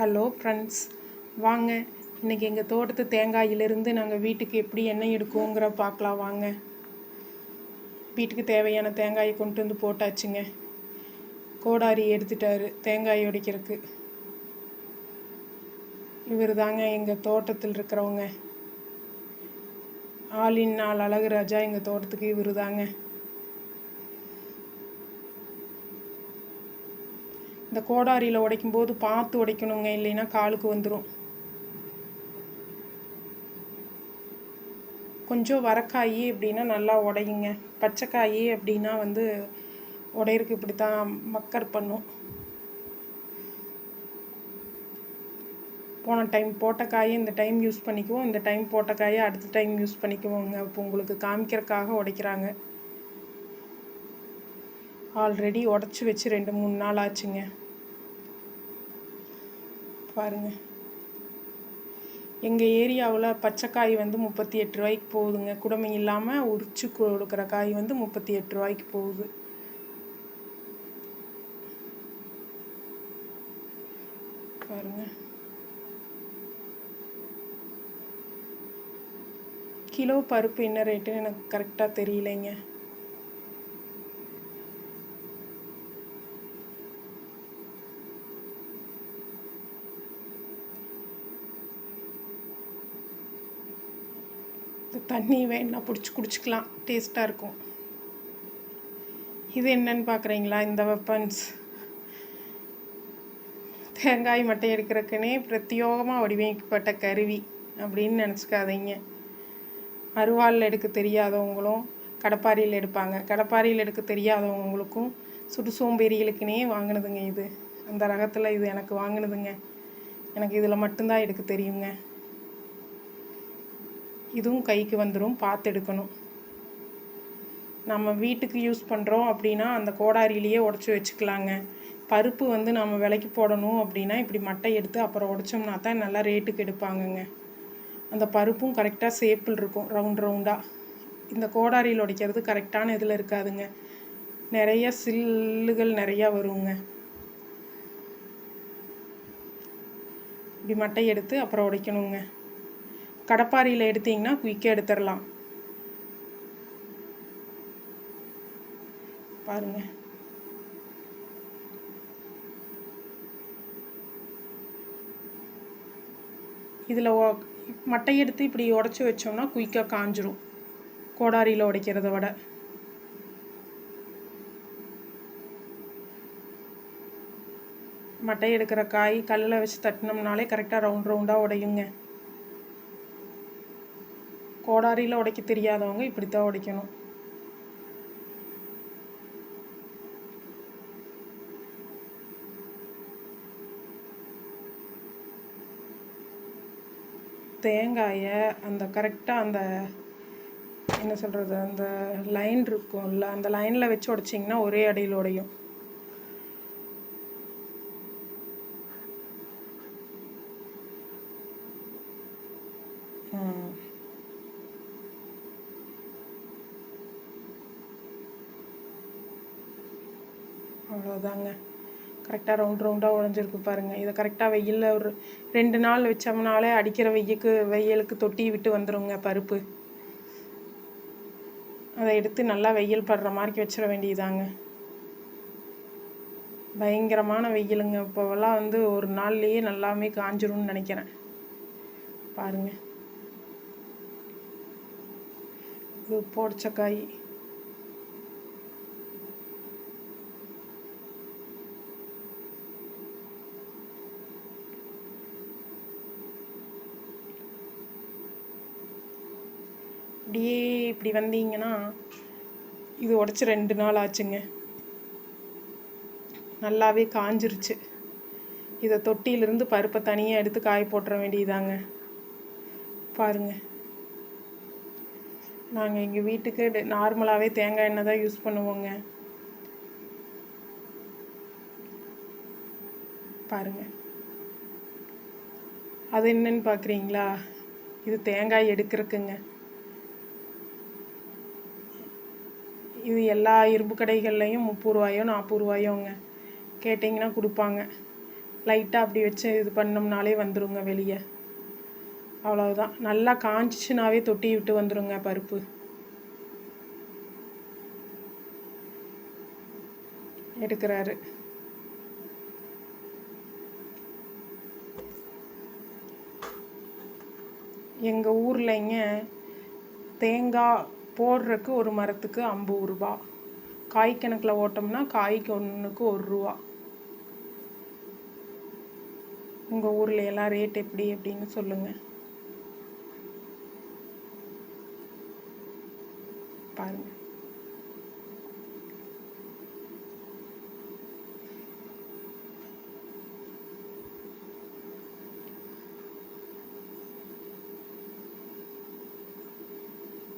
Hello friends வாங்க. இன்றைக்கி எங்கள் தோட்டத்து தேங்காயிலிருந்து நாங்கள் வீட்டுக்கு எப்படி எண்ணெய் எடுக்குவோங்கிற பார்க்கலாம் வாங்க. வீட்டுக்கு தேவையான தேங்காயை கொண்டு வந்து போட்டாச்சுங்க. கோடாரி எடுத்துட்டாரு தேங்காய் உடைக்கிறதுக்கு. இவர் தாங்க எங்கள் தோட்டத்தில் இருக்கிறவங்க. ஆளின் நாள் அழகு ராஜா எங்கள் தோட்டத்துக்கு இவர் தாங்க இந்த கோடாரியில் உடைக்கும் போது பார்த்து உடைக்கணுங்க இல்லைன்னா காலுக்கு வந்துடும் கொஞ்சம் வரக்காய் அப்படின்னா நல்லா உடையுங்க. பச்சைக்காய் அப்படின்னா வந்து உடையிறதுக்கு இப்படி தான் மக்கர் பண்ணும். போன டைம் போட்ட காயை இந்த டைம் யூஸ் பண்ணிக்குவோம். இந்த டைம் போட்ட காயை அடுத்த டைம் யூஸ் பண்ணிக்குவோங்க. இப்போ உங்களுக்கு காமிக்கிறதுக்காக உடைக்கிறாங்க. ஆல்ரெடி உடச்சி வச்சு ரெண்டு மூணு நாள் ஆச்சுங்க. பாருங்கள் எங்கள் ஏரியாவில் பச்சைக்காய் வந்து முப்பத்தி எட்டு ரூபாய்க்கு போகுதுங்க. குடமை இல்லாமல் உரிச்சு கொடுக்குற காய் வந்து முப்பத்தி எட்டு ரூபாய்க்கு போகுது. பாருங்க. கிலோ பருப்பு என்ன ரேட்டுன்னு எனக்கு கரெக்டாக தெரியலைங்க. தண்ணி வேணா பிடிச்சி குடிச்சிக்கலாம். டேஸ்ட்டாக இருக்கும். இது என்னன்னு பார்க்குறீங்களா இந்த வெப்பன்ஸ் தேங்காய் மட்டை எடுக்கிறதுக்குனே பிரத்யோகமாக வடிவமைக்கப்பட்ட கருவி அப்படின்னு நினச்சிக்காதீங்க. அருவாளில் எடுக்க தெரியாதவங்களும் கடப்பாரியில் எடுப்பாங்க. கடப்பாரியில் எடுக்க தெரியாதவங்களுக்கும் சுடு சோம்பேறிகளுக்குனே வாங்கினதுங்க இது. அந்த ரகத்தில் இது எனக்கு வாங்கினதுங்க. எனக்கு இதில் மட்டும்தான் எடுக்க தெரியுங்க. இதுவும் கைக்கு வந்துடும் பார்த்து எடுக்கணும் நம்ம வீட்டுக்கு யூஸ் பண்ணுறோம் அப்படின்னா அந்த கோடாரியிலேயே உடச்சி வச்சுக்கலாங்க. பருப்பு வந்து நம்ம விலைக்கு போடணும் அப்படின்னா இப்படி மட்டை எடுத்து அப்புறம் உடைச்சோம்னா தான் நல்லா ரேட்டுக்கு எடுப்பாங்கங்க. அந்த பருப்பும் கரெக்டாக சேப்பில் இருக்கும் ரவுண்ட் ரவுண்டாக இந்த கோடாரியில் உடைக்கிறது கரெக்டான இதில் இருக்காதுங்க. நிறைய சில்லுகள் நிறையா வருங்க. இப்படி மட்டை எடுத்து அப்புறம் உடைக்கணுங்க. கடப்பாரியில் எடுத்தீங்கன்னா குயிக்காக எடுத்துடலாம் பாருங்க. இதில் மட்டை எடுத்து இப்படி உடச்சி வச்சோம்னா குயிக்காக காஞ்சிரும். கோடாரியில் உடைக்கிறத விட. மட்டை எடுக்கிற காய் கல்லில் வச்சு தட்டினோம்னாலே கரெக்டாக ரவுண்ட் ரவுண்டாக உடையுங்க. கோடாரியில் உடைக்க தெரியாதவங்க இப்படி தான் உடைக்கணும். தேங்காயை அந்த கரெக்டாக அந்த என்ன சொல்கிறது அந்த லைன் இருக்கும்ல அந்த லைனில் வச்சு உடைச்சிங்கன்னா ஒரே அடியில் உடையும். அவ்வளோதாங்க கரெக்டாக ரவுண்ட் ரவுண்டாக உடஞ்சிருக்கு பாருங்கள் இதை கரெக்டாக வெயிலில் ஒரு ரெண்டு நாள் வச்சோம்னாலே அடிக்கிற வெய்யக்கு வெயிலுக்கு தொட்டி விட்டு வந்துடுங்க பருப்பு. அதை எடுத்து நல்லா வெயில் படுற மாதிரி வச்சிட வேண்டியதாங்க. பயங்கரமான வெயிலுங்க. இப்போவெல்லாம் வந்து ஒரு நாள்லேயே நல்லாமே காஞ்சிரும்னு நினைக்கிறேன். பாருங்க. இது போடச்சக்காய் அப்படியே இப்படி வந்தீங்கன்னா இது உடச்சி ரெண்டு நாள் ஆச்சுங்க. நல்லாவே காஞ்சிருச்சு. இதை தொட்டியிலிருந்து பருப்பை தனியாக எடுத்து காய போட்டுற வேண்டியதாங்க. பாருங்க. நாங்கள் எங்கள் வீட்டுக்கு நார்மலாகவே தேங்காய் எண்ணெய் தான் யூஸ் பண்ணுவோங்க. பாருங்க. அது என்னன்னு பார்க்குறீங்களா இது தேங்காய் எடுக்கிறதுக்குங்க. இது எல்லா இரும்பு கடைகள்லையும் முப்பது ரூபாயோ நாற்பது ரூபாயோங்க. கேட்டிங்கன்னா கொடுப்பாங்க. லைட்டாக அப்படி வச்சு இது பண்ணோம்னாலே வந்துடுங்க வெளியே. அவ்வளவுதான். நல்லா காஞ்சிச்சுனாவே தொட்டி விட்டு வந்துருங்க பருப்பு. எடுக்கிறாரு. எங்கள் ஊர்லைங்க தேங்காய் போடுறதுக்கு ஒரு மரத்துக்கு ஐம்பது ரூபா. காய் கணக்கில் ஓட்டோம்னா காய்க்கு ஒன்றுக்கு ஒரு ரூபா. உங்கள் ஊரில் எல்லாம் ரேட் எப்படி அப்படின்னு சொல்லுங்கள் பாருங்கள்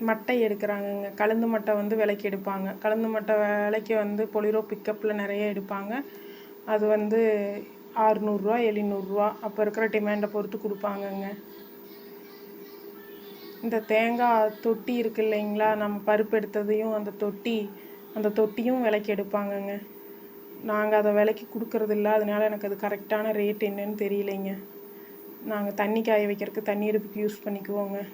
மட்டை எடுக்கிறாங்கங்க. கலந்து மட்டை வந்து விலைக்கு எடுப்பாங்க. கலந்து மட்டை விலைக்கு வந்து பொலிரோ பிக்கப்பில் நிறைய எடுப்பாங்க. அது வந்து ஆறுநூறுரூவா எழுநூறுவா அப்போ இருக்கிற டிமாண்டை பொறுத்து கொடுப்பாங்கங்க. இந்த தேங்காய் தொட்டி இருக்கு இல்லைங்களா? நம்ம பருப்பு எடுத்ததையும் அந்த தொட்டி அந்த தொட்டியும் விலைக்கு எடுப்பாங்கங்க. நாங்கள் அதை விலைக்கு கொடுக்கறதில்ல. அதனால எனக்கு அது கரெக்டான ரேட் என்னன்னு தெரியலைங்க. நாங்கள் தண்ணி காய வைக்கிறதுக்கு தண்ணி அடுப்புக்கு யூஸ் பண்ணிக்குவோங்க.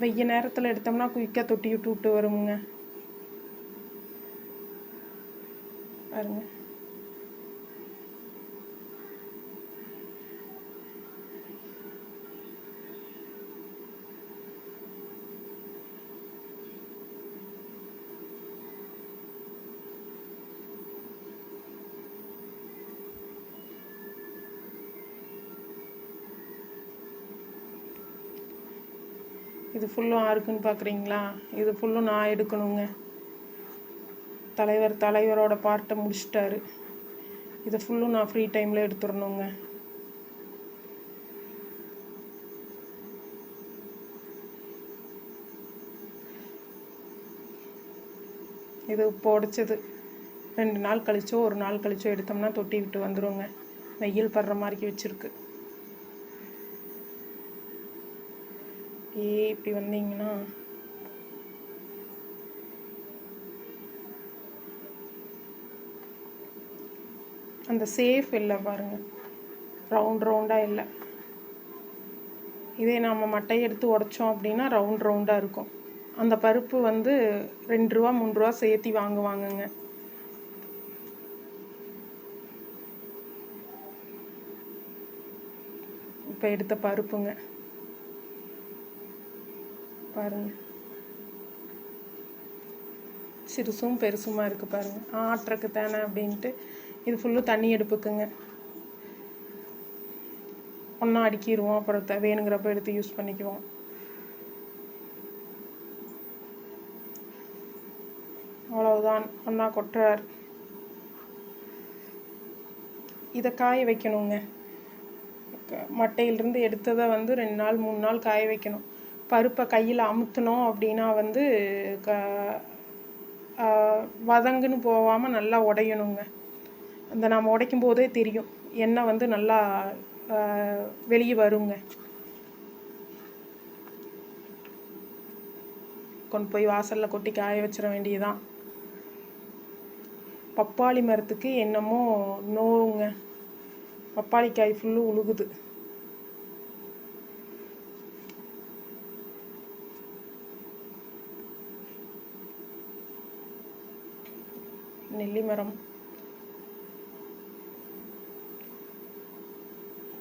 வெய்ய நேரத்தில் எடுத்தோம்னா குயிக்காக தொட்டி விட்டு விட்டு வருங்க பாருங்கள் இது ஃபுல்லும் ஆருக்குன்னு பார்க்குறீங்களா இது ஃபுல்லும் நான் எடுக்கணுங்க. தலைவர் தலைவரோட பார்ட்டை முடிச்சிட்டாரு. இதை ஃபுல்லும் நான் ஃப்ரீ டைமில் எடுத்துடணுங்க. இது இப்போ உடைச்சது ரெண்டு நாள் கழிச்சோ ஒரு நாள் கழிச்சோ எடுத்தோம்னா தொட்டி விட்டு வந்துடுங்க வெயில் படுற மாதிரிக்கு வச்சுருக்கு. அப்படியே இப்படி வந்தீங்கன்னா? அந்த சேஃப் இல்லை பாருங்கள் ரவுண்ட் ரவுண்டாக இல்லை. இதே நம்ம மட்டை எடுத்து உடைச்சோம் அப்படின்னா ரவுண்ட் ரவுண்டாக இருக்கும். அந்த பருப்பு வந்து ரெண்டு ரூபா மூணு ரூபா சேர்த்தி வாங்குவாங்கங்க. இப்போ எடுத்த பருப்புங்க. பாருங்கள் சிறுசும் பெருசுமா இருக்குது பாருங்கள் ஆட்டுறக்கு தானே அப்படின்ட்டு இது ஃபுல்லும் தண்ணி எடுப்புக்குங்க. ஒன்றா அடுக்கிடுவோம் அப்புறம் த- வேணுங்கிறப்ப எடுத்து யூஸ் பண்ணிக்குவோம். அவ்வளவுதான். ஒன்றா கொட்டுறார். இதை காய வைக்கணுங்க. மட்டையிலிருந்து எடுத்ததை வந்து ரெண்டு நாள் மூணு நாள் காய வைக்கணும். பருப்பை கையில் அமுத்தினோம் அப்படின்னா வந்து க வதங்குன்னு போகாமல் நல்லா உடையணுங்க. அந்த நாம் உடைக்கும் போதே தெரியும். எண்ணெய் வந்து நல்லா வெளியே வருங்க. கொண்டு போய் வாசலில் கொட்டி காய வச்சிட வேண்டியதுதான். பப்பாளி மரத்துக்கு என்னமோ நோவுங்க. பப்பாளி காய் ஃபுல்லு உழுகுது. நெல்லி மரம்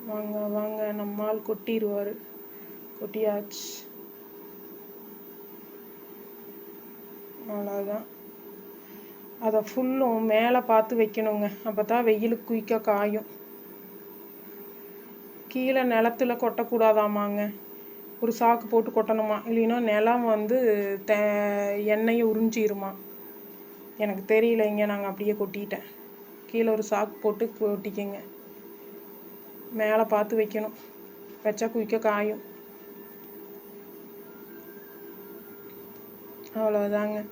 வாங்க வாங்க நம்மால் கொட்டிடுவார். கொட்டியாச்சு. அவ்வளோதான் அதை ஃபுல்லும் மேலே பார்த்து வைக்கணுங்க. அப்போ தான் வெயிலுக்கு குயிக்காக காயும். கீழே நிலத்துல கொட்டக்கூடாதாமாங்க. ஒரு சாக்கு போட்டு கொட்டணுமா? இல்லைன்னா நிலம் வந்து தே எண்ணெயை உறிஞ்சிருமா? எனக்கு தெரியலைங்க நாங்கள் அப்படியே கொட்டிட்டேன். கீழே ஒரு சாக்கு போட்டு கொட்டிக்கங்க. மேலே பார்த்து வைக்கணும். வச்சா குயிக்க காயும். அவ்வளோதாங்க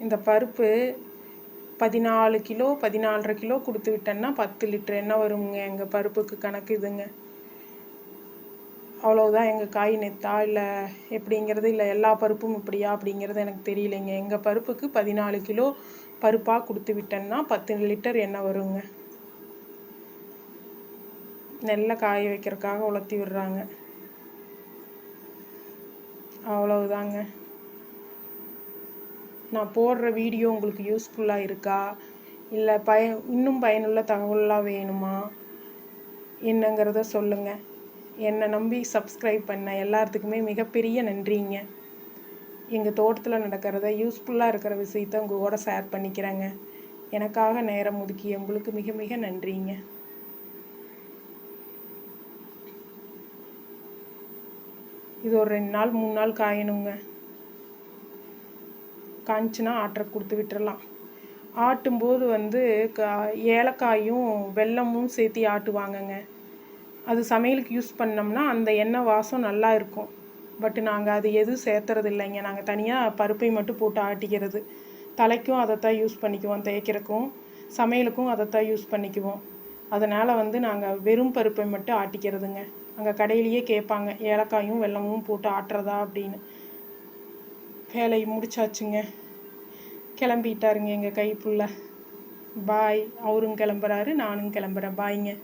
இந்த பருப்பு பதினாலு கிலோ பதினாலரை கிலோ கொடுத்து விட்டேன்னா பத்து லிட்டர் எண்ணெய் வருங்க. எங்கள் பருப்புக்கு கணக்கு இதுங்க. அவ்வளவுதான். எங்கள் காய் நெத்தா இல்லை எப்படிங்கிறது இல்லை எல்லா பருப்பும் இப்படியா அப்படிங்கிறது எனக்கு தெரியலைங்க. எங்கள் பருப்புக்கு பதினாலு கிலோ பருப்பாக கொடுத்து விட்டேன்னா பத்து லிட்டர் எண்ணெய் வருங்க. நெல்லை காய வைக்கிறதுக்காக உலர்த்தி விடுறாங்க. அவ்வளவுதாங்க. நான் போடுற வீடியோ உங்களுக்கு யூஸ்ஃபுல்லாக இருக்கா? இல்லை பய இன்னும் பயனுள்ள தகவலாக வேணுமா? என்னங்கிறத சொல்லுங்கள் என்னை நம்பி சப்ஸ்கிரைப் பண்ண எல்லாத்துக்குமே மிகப்பெரிய நன்றிங்க. எங்கள் தோட்டத்தில் நடக்கிறத யூஸ்ஃபுல்லாக இருக்கிற விஷயத்த உங்கள் கூட ஷேர் பண்ணிக்கிறேங்க. எனக்காக நேரம் ஒதுக்கி உங்களுக்கு மிக மிக நன்றிங்க. இது ஒரு ரெண்டு நாள் மூணு நாள் காயணுங்க. காய்ச்சுனா ஆட்டரை கொடுத்து விட்டுறலாம். ஆட்டும்போது வந்து கா ஏலக்காயும் வெல்லமும் சேர்த்து ஆட்டுவாங்கங்க. அது சமையலுக்கு யூஸ் பண்ணோம்னா அந்த எண்ணெய் வாசம் நல்லா இருக்கும். பட் நாங்கள் அது எதுவும் சேர்த்துறது இல்லைங்க. நாங்கள் தனியாக பருப்பை மட்டும் போட்டு ஆட்டிக்கிறது. தலைக்கும் அதைத்தான் யூஸ் பண்ணிக்குவோம் தேய்க்கிறக்கும். சமையலுக்கும் அதைத்தான் யூஸ் பண்ணிக்குவோம். அதனால் வந்து நாங்கள் வெறும் பருப்பை மட்டும் ஆட்டிக்கிறதுங்க. அங்கே கடையிலேயே கேட்பாங்க ஏலக்காயும் வெல்லமும் போட்டு ஆட்டுறதா? அப்படின்னு. வேலையை முடிச்சாச்சுங்க. கிளம்பிட்டாருங்க எங்கள் கைப்புள்ள. பாய். அவரும் கிளம்புறாரு நானும் கிளம்புறேன். பாய்ங்க.